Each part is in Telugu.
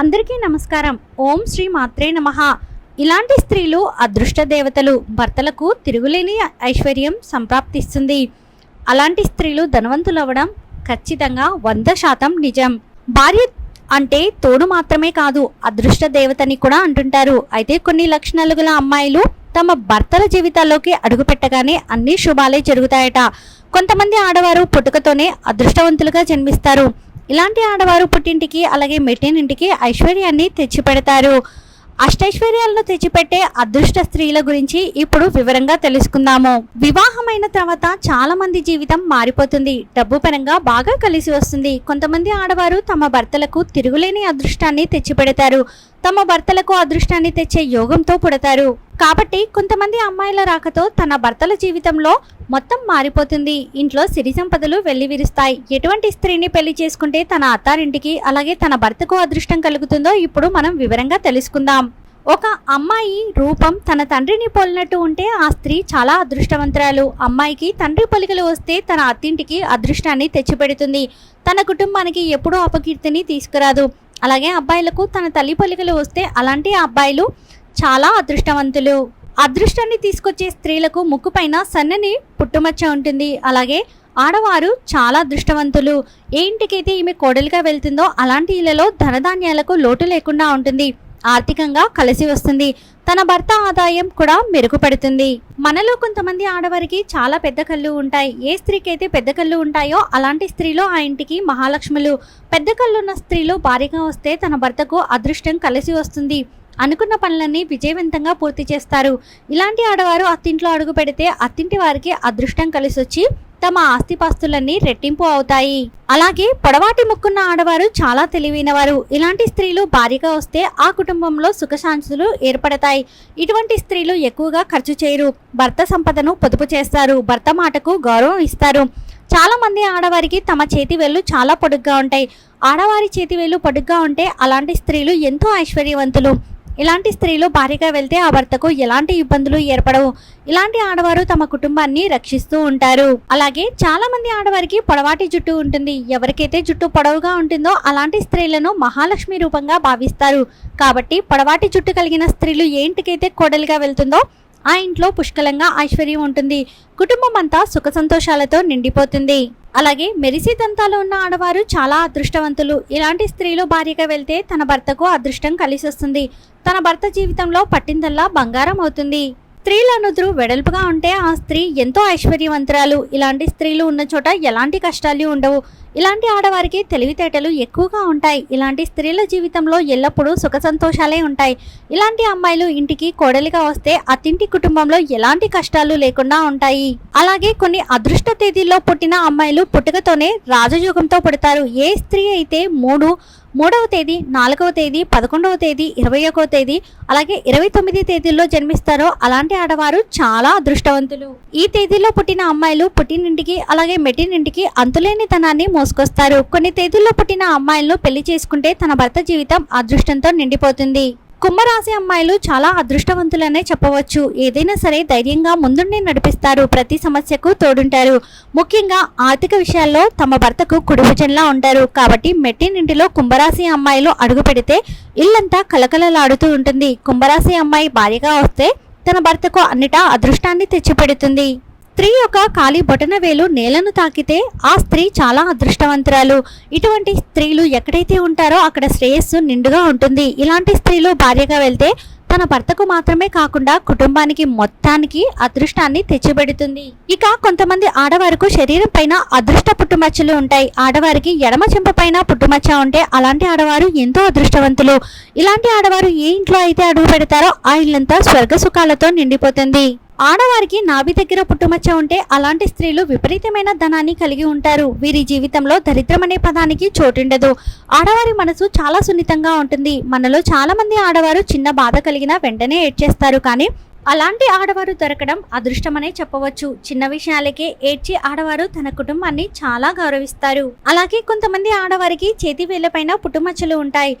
అందరికీ నమస్కారం. ఓం శ్రీ మాత్రే నమః. ఇలాంటి స్త్రీలు అదృష్ట దేవతలు. భర్తలకు తిరుగులేని ఐశ్వర్యం సంప్రాప్తిస్తుంది. అలాంటి స్త్రీలు ధనవంతులవ్వడం ఖచ్చితంగా వంద శాతం నిజం. భార్య అంటే తోడు మాత్రమే కాదు అదృష్ట దేవతని కూడా అంటుంటారు. అయితే కొన్ని లక్షణాలు గల అమ్మాయిలు తమ భర్తల జీవితాల్లోకి అడుగుపెట్టగానే అన్ని శుభాలే జరుగుతాయట. కొంతమంది ఆడవారు పుట్టుకతోనే అదృష్టవంతులుగా జన్మిస్తారు. ఇలాంటి ఆడవారు పుట్టింటికి అలాగే మెట్టినింటికి ఐశ్వర్యాన్ని తెచ్చిపెడతారు. అష్టైశ్వర్యాలను తెచ్చిపెట్టే అదృష్ట స్త్రీల గురించి ఇప్పుడు వివరంగా తెలుసుకుందాము. వివాహమైన తర్వాత చాలా మంది జీవితం మారిపోతుంది. డబ్బు పరంగా బాగా కలిసి వస్తుంది. కొంతమంది ఆడవారు తమ భర్తలకు తిరుగులేని అదృష్టాన్ని తెచ్చిపెడతారు. తమ భర్తలకు అదృష్టాన్ని తెచ్చే యోగంతో పుడతారు. కాబట్టి కొంతమంది అమ్మాయిల రాకతో తన భర్తల జీవితంలో మొత్తం మారిపోతుంది. ఇంట్లో సిరి సంపదలు వెల్లివిరుస్తాయి ఎటువంటి స్త్రీని పెళ్ళి చేసుకుంటే తన అత్తారింటికి అలాగే తన భర్తకు అదృష్టం కలుగుతుందో ఇప్పుడు మనం వివరంగా తెలుసుకుందాం. ఒక అమ్మాయి రూపం తన తండ్రిని పోలినట్టు ఉంటే ఆ స్త్రీ చాలా అదృష్టవంతురాలు. అమ్మాయికి తండ్రి పొలికలు వస్తే తన అత్తింటికి అదృష్టాన్ని తెచ్చిపెడుతుంది. తన కుటుంబానికి ఎప్పుడూ అపకీర్తిని తీసుకురాదు. అలాగే అబ్బాయిలకు తన తల్లి పొలికలు వస్తే అలాంటి అబ్బాయిలు చాలా అదృష్టవంతులు. అదృష్టాన్ని తీసుకొచ్చే స్త్రీలకు ముక్కుపైన సన్నని పుట్టుమచ్చ ఉంటుంది. అలాగే ఆడవారు చాలా అదృష్టవంతులు. ఏ ఇంటికైతే ఈమె కోడలిగా వెళ్తుందో అలాంటి ఇళ్ళలో ధనధాన్యాలకు లోటు లేకుండా ఉంటుంది. ఆర్థికంగా కలిసి వస్తుంది. తన భర్త ఆదాయం కూడా మెరుగుపడుతుంది. మనలో కొంతమంది ఆడవారికి చాలా పెద్ద కళ్ళు ఉంటాయి. ఏ స్త్రీకి అయితే పెద్ద కళ్ళు ఉంటాయో అలాంటి స్త్రీలో ఆ ఇంటికి మహాలక్ష్ములు. పెద్ద కళ్ళున్న స్త్రీలు భారీగా వస్తే తన భర్తకు అదృష్టం కలిసి వస్తుంది. అనుకున్న పనులన్నీ విజయవంతంగా పూర్తి చేస్తారు. ఇలాంటి ఆడవారు అత్తింట్లో అడుగు పెడితే అత్తింటి వారికి అదృష్టం కలిసి వచ్చి తమ ఆస్తిపాస్తులన్నీ రెట్టింపు అవుతాయి. అలాగే పొడవాటి ముక్కున్న ఆడవారు చాలా తెలివైన వారు ఇలాంటి స్త్రీలు భారీగా వస్తే ఆ కుటుంబంలో సుఖశాంతులు ఏర్పడతాయి. ఇటువంటి స్త్రీలు ఎక్కువగా ఖర్చు చేయరు. భర్త సంపదను పొదుపు చేస్తారు. భర్త మాటకు గౌరవం ఇస్తారు. చాలా మంది ఆడవారికి తమ చేతి వేళ్ళు చాలా పొడుగ్గా ఉంటాయి. ఆడవారి చేతి వేళ్ళు పొడుగ్గా ఉంటే అలాంటి స్త్రీలు ఎంతో ఐశ్వర్యవంతులు. ఇలాంటి స్త్రీలు భారీగా వెళ్తే ఆ భర్తకు ఎలాంటి ఇబ్బందులు ఏర్పడవు. ఇలాంటి ఆడవారు తమ కుటుంబాన్ని రక్షిస్తూ ఉంటారు. అలాగే చాలా మంది ఆడవారికి పొడవాటి జుట్టు ఉంటుంది. ఎవరికైతే జుట్టు పొడవుగా ఉంటుందో అలాంటి స్త్రీలను మహాలక్ష్మి రూపంగా భావిస్తారు. కాబట్టి పొడవాటి జుట్టు కలిగిన స్త్రీలు ఏ ఇంటికైతే కోడలిగా వెళ్తుందో ఆ ఇంట్లో పుష్కలంగా ఐశ్వర్యం ఉంటుంది. కుటుంబం అంతా సుఖ సంతోషాలతో నిండిపోతుంది. అలాగే మెరిసి దంతాలు ఉన్న ఆడవారు చాలా అదృష్టవంతులు. ఇలాంటి స్త్రీలు భార్యగా వెళ్తే తన భర్తకు అదృష్టం కలిసి వస్తుంది. తన భర్త జీవితంలో పట్టిందల్లా బంగారం అవుతుంది. స్త్రీల నుదురు వెడల్పుగా ఉంటే ఆ స్త్రీ ఎంతో ఐశ్వర్యవంతురాలు. ఇలాంటి స్త్రీలు ఉన్న చోట ఎలాంటి కష్టాలు ఉండవు. ఇలాంటి ఆడవారికి తెలివితేటలు ఎక్కువగా ఉంటాయి. ఇలాంటి స్త్రీల జీవితంలో ఎల్లప్పుడూ సుఖ సంతోషాలే ఉంటాయి. ఇలాంటి అమ్మాయిలు ఇంటికి కోడలిగా వస్తే అతింటి కుటుంబంలో ఎలాంటి కష్టాలు లేకుండా ఉంటాయి. అలాగే కొన్ని అదృష్ట తేదీల్లో పుట్టిన అమ్మాయిలు పుట్టుకతోనే రాజయోగంతో పుడతారు. ఏ స్త్రీ అయితే మూడు మూడవ తేదీ నాలుగవ తేదీ పదకొండవ తేదీ ఇరవై ఒకవ తేదీ అలాగే ఇరవై తొమ్మిది తేదీల్లో జన్మిస్తారో అలాంటి ఆడవారు చాలా అదృష్టవంతులు. ఈ తేదీలో పుట్టిన అమ్మాయిలు పుట్టినింటికి అలాగే మెట్టినింటికి అంతులేని తనాన్ని మోసుకొస్తారు కొన్ని తేదీల్లో పుట్టిన అమ్మాయిలను పెళ్ళి చేసుకుంటే తన భర్త జీవితం అదృష్టంతో నిండిపోతుంది. కుంభరాశి అమ్మాయిలు చాలా అదృష్టవంతులనే చెప్పవచ్చు. ఏదైనా సరే ధైర్యంగా ముందుండి నడిపిస్తారు. ప్రతి సమస్యకు తోడుంటారు. ముఖ్యంగా ఆర్థిక విషయాల్లో తమ భర్తకు కుడిభుజంలా ఉంటారు. కాబట్టి మెట్టినింటిలో కుంభరాశి అమ్మాయిలు అడుగు పెడితే ఇల్లంతా కలకలలాడుతూ ఉంటుంది. కుంభరాశి అమ్మాయి భార్యగా వస్తే తన భర్తకు అన్నిటా అదృష్టాన్ని తెచ్చిపెడుతుంది. స్త్రీ యొక్క ఖాళీ బొటనవేలు నేలను తాకితే ఆ స్త్రీ చాలా అదృష్టవంతురాలు. ఇటువంటి స్త్రీలు ఎక్కడైతే ఉంటారో అక్కడ శ్రేయస్సు నిండుగా ఉంటుంది. ఇలాంటి స్త్రీలు భార్యగా వెళ్తే తన భర్తకు మాత్రమే కాకుండా కుటుంబానికి మొత్తానికి అదృష్టాన్ని తెచ్చిపెడుతుంది. ఇక కొంతమంది ఆడవారికి శరీరం పైన అదృష్ట పుట్టుమచ్చలు ఉంటాయి. ఆడవారికి ఎడమ చెంప పైన పుట్టుమచ్చ ఉంటే అలాంటి ఆడవారు ఎంతో అదృష్టవంతులు. ఇలాంటి ఆడవారు ఏ ఇంట్లో అయితే అడుగు పెడతారో ఆ ఇల్లంతా స్వర్గ సుఖాలతో నిండిపోతుంది. ఆడవారికి నాభి దగ్గర పుట్టుమచ్చ ఉంటే అలాంటి స్త్రీలు విపరీతమైన ధనాన్ని కలిగి ఉంటారు. వీరి జీవితంలో దరిద్రం అనే పదానికి చోటుండదు. ఆడవారి మనసు చాలా సున్నితంగా ఉంటుంది. మనలో చాలా మంది ఆడవారు చిన్న బాధ కలిగినా వెంటనే ఏడ్చేస్తారు. కానీ అలాంటి ఆడవారు దొరకడం అదృష్టమనే చెప్పవచ్చు. చిన్న విషయాలకే ఏడ్చి ఆడవారు తన కుటుంబాన్ని చాలా గౌరవిస్తారు. అలాగే కొంతమంది ఆడవారికి చేతి వేళ్ళపైన పుట్టుమచ్చలు ఉంటాయి.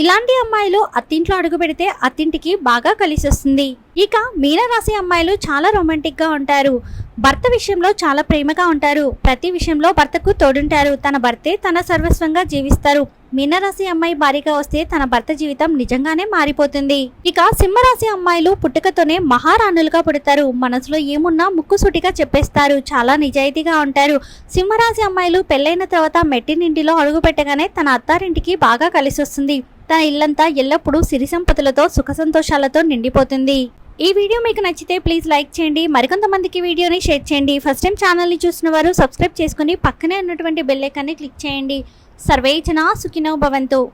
ఇలాంటి అమ్మాయిలు అత్తింట్లో అడుగు పెడితే అత్తింటికి బాగా కలిసి వస్తుంది ఇక మీనరాశి అమ్మాయిలు చాలా రొమాంటిక్గా ఉంటారు. భర్త విషయంలో చాలా ప్రేమగా ఉంటారు. ప్రతి విషయంలో భర్తకు తోడుంటారు. తన భర్తే తన సర్వస్వంగా జీవిస్తారు. మీనరాశి అమ్మాయి భారీగా వస్తే తన భర్త జీవితం నిజంగానే మారిపోతుంది. ఇక సింహరాశి అమ్మాయిలు పుట్టుకతోనే మహారాణులుగా పుడతారు. మనసులో ఏమున్నా ముక్కుసూటిగా చెప్పేస్తారు. చాలా నిజాయితీగా ఉంటారు. సింహరాశి అమ్మాయిలు పెళ్ళైన తర్వాత మెట్టినింటిలో అడుగు పెట్టగానే తన అత్తారింటికి బాగా కలిసి వస్తుంది తన ఇల్లంతా ఎల్లప్పుడూ సిరి సంపదలతో సుఖ సంతోషాలతో నిండిపోతుంది. ఈ వీడియో మీకు నచ్చితే ప్లీజ్ లైక్ చేయండి. మరికొంతమందికి వీడియోని షేర్ చేయండి. ఫస్ట్ టైం ఛానల్ని చూసిన వారు సబ్స్క్రైబ్ చేసుకుని పక్కనే ఉన్నటువంటి బెల్లైకాన్ని క్లిక్ చేయండి. సర్వేచన సుఖినో భవంతు.